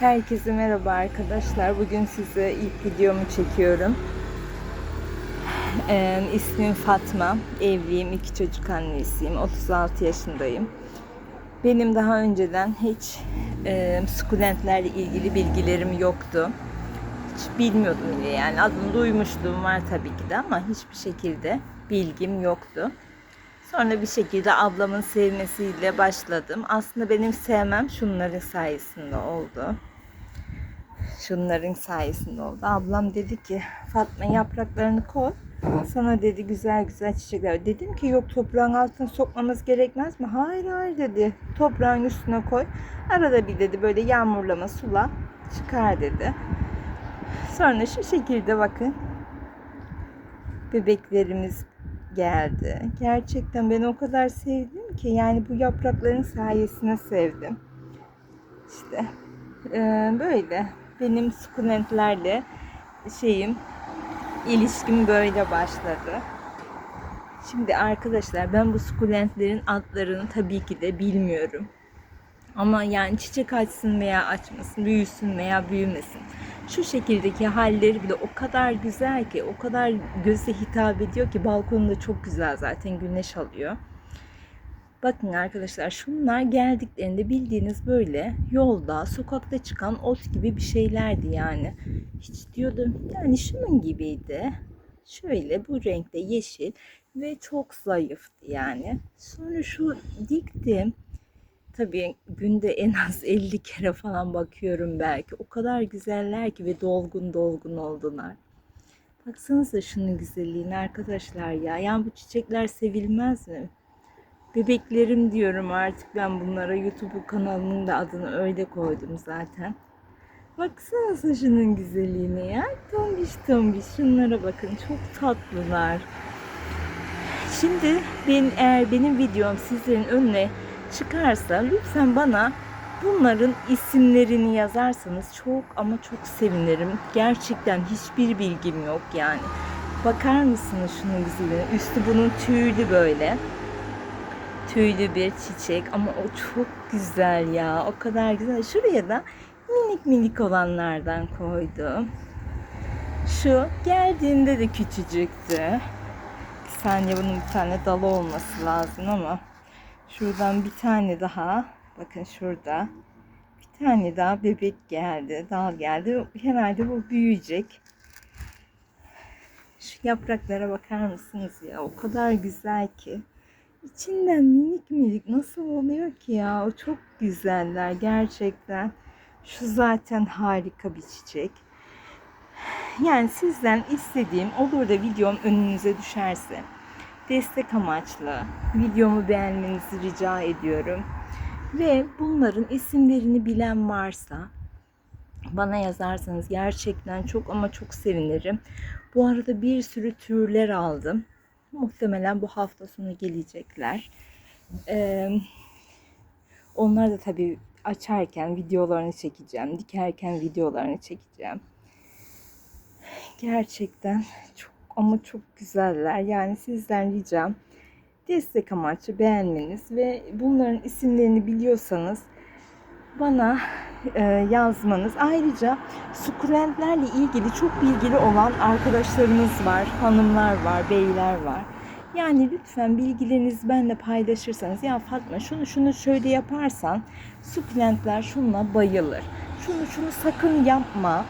Herkese merhaba arkadaşlar. Bugün size ilk videomu çekiyorum. Ee, ismim Fatma. Evliyim. iki çocuk annesiyim. 36 yaşındayım. Benim daha önceden hiç e, sukulentlerle ilgili bilgilerim yoktu. Hiç bilmiyordum bile yani. Adını duymuşluğum var tabii ki de ama hiçbir şekilde bilgim yoktu. Sonra bir şekilde ablamın sevmesiyle başladım. Aslında benim sevmem şunların sayesinde oldu. Şunların sayesinde oldu. Ablam dedi ki Fatma yapraklarını koy. Sana dedi güzel güzel çiçekler. Dedim ki yok toprağın altına sokmamız gerekmez mi? Hayır hayır dedi. Toprağın üstüne koy. Arada bir dedi böyle yağmurlama sula çıkar dedi. Sonra şu şekilde bakın. Bebeklerimiz geldi. Gerçekten ben o kadar sevdim ki yani bu yaprakların sayesinde sevdim. İşte eee, böyle benim sukulentlerle şeyim ilişkim böyle başladı. Şimdi arkadaşlar ben bu sukulentlerin adlarını tabii ki de bilmiyorum. Ama yani çiçek açsın veya açmasın, büyüsün veya büyümesin. Şu şekildeki halleri bile o kadar güzel ki, o kadar göze hitap ediyor ki balkonda çok güzel zaten güneş alıyor. Bakın arkadaşlar şunlar geldiklerinde bildiğiniz böyle yolda, sokakta çıkan ot gibi bir şeylerdi yani. Hiç diyordum yani şunun gibiydi. Şöyle bu renkte yeşil ve çok zayıftı yani. Sonra şu diktim. Tabii günde en az 50 kere falan bakıyorum belki. O kadar güzeller ki ve dolgun dolgun oldular. Baksanıza şunun güzelliğine arkadaşlar ya. Yani bu çiçekler sevilmez mi? Bebeklerim diyorum artık ben bunlara YouTube kanalının da adını öyle koydum zaten. Baksanıza şunun güzelliğine ya. Tombiş tombiş şunlara bakın çok tatlılar. Şimdi ben eğer benim videom sizlerin önüne çıkarsa lütfen bana bunların isimlerini yazarsanız çok ama çok sevinirim. Gerçekten hiçbir bilgim yok yani. Bakar mısınız şunun güzelliğine? Üstü bunun tüylü böyle. Tüylü bir çiçek ama o çok güzel ya. O kadar güzel. Şuraya da minik minik olanlardan koydum. Şu geldiğinde de küçücüktü. Saniye bunun bir tane dalı olması lazım ama şuradan bir tane daha. Bakın şurada. Bir tane daha bebek geldi dal geldi. Herhalde bu büyüyecek. Şu yapraklara bakar mısınız ya? O kadar güzel ki. İçinden minik minik nasıl oluyor ki ya? O çok güzeller gerçekten. Şu zaten harika bir çiçek. Yani sizden istediğim olur da videom önünüze düşerse destek amaçlı videomu beğenmenizi rica ediyorum. Ve bunların isimlerini bilen varsa bana yazarsanız gerçekten çok ama çok sevinirim. Bu arada bir sürü türler aldım. Muhtemelen bu hafta sonu gelecekler. Ee, onlar da tabii açarken videolarını çekeceğim. Dikerken videolarını çekeceğim. Gerçekten çok ama çok güzeller. Yani sizden ricam destek amaçlı beğenmeniz ve bunların isimlerini biliyorsanız bana e, yazmanız. Ayrıca sukulentlerle ilgili çok bilgili olan arkadaşlarımız var, hanımlar var, beyler var. Yani lütfen bilgilerinizi benimle paylaşırsanız ya Fatma şunu şunu şöyle yaparsan sukulentler şunla bayılır. Şunu şunu sakın yapma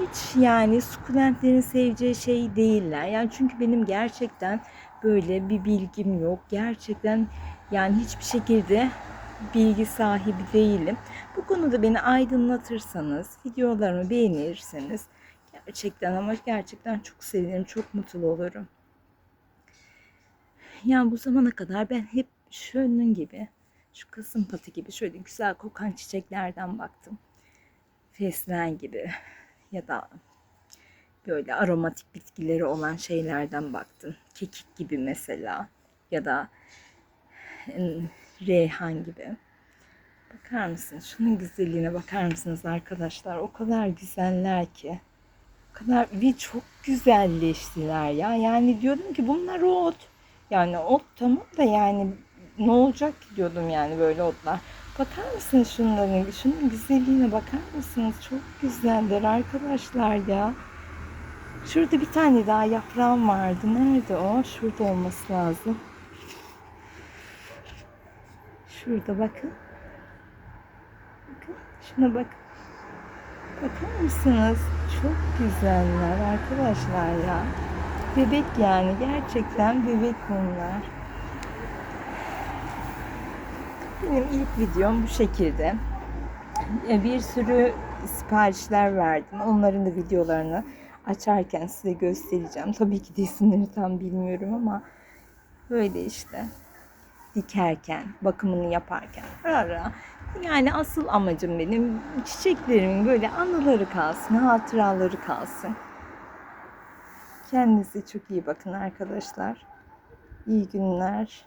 hiç yani sukulentlerin seveceği şey değiller. Yani çünkü benim gerçekten böyle bir bilgim yok. Gerçekten yani hiçbir şekilde bilgi sahibi değilim. Bu konuda beni aydınlatırsanız, videolarımı beğenirseniz gerçekten ama gerçekten çok sevinirim, çok mutlu olurum. Yani bu zamana kadar ben hep şunun gibi, şu kasım patı gibi şöyle güzel kokan çiçeklerden baktım. Fesleğen gibi, ya da böyle aromatik bitkileri olan şeylerden baktım. Kekik gibi mesela ya da reyhan gibi. Bakar mısınız? Şunun güzelliğine bakar mısınız arkadaşlar? O kadar güzeller ki. O kadar ve çok güzelleştiler ya. Yani diyordum ki bunlar ot. Yani ot tamam da yani ne olacak ki diyordum yani böyle otlar. Bakar mısınız şunların? Şunun güzelliğine bakar mısınız? Çok güzeller arkadaşlar ya. Şurada bir tane daha yaprağım vardı. Nerede o? Şurada olması lazım. Şurada bakın. Bakın. Şuna bak. Bakar mısınız? Çok güzeller arkadaşlar ya. Bebek yani. Gerçekten bebek bunlar. Benim ilk videom bu şekilde. E, Bir sürü siparişler verdim. Onların da videolarını açarken size göstereceğim. Tabii ki de isimlerini tam bilmiyorum ama böyle işte dikerken, bakımını yaparken ara. Yani asıl amacım benim çiçeklerimin böyle anıları kalsın, hatıraları kalsın. Kendinize çok iyi bakın arkadaşlar. İyi günler.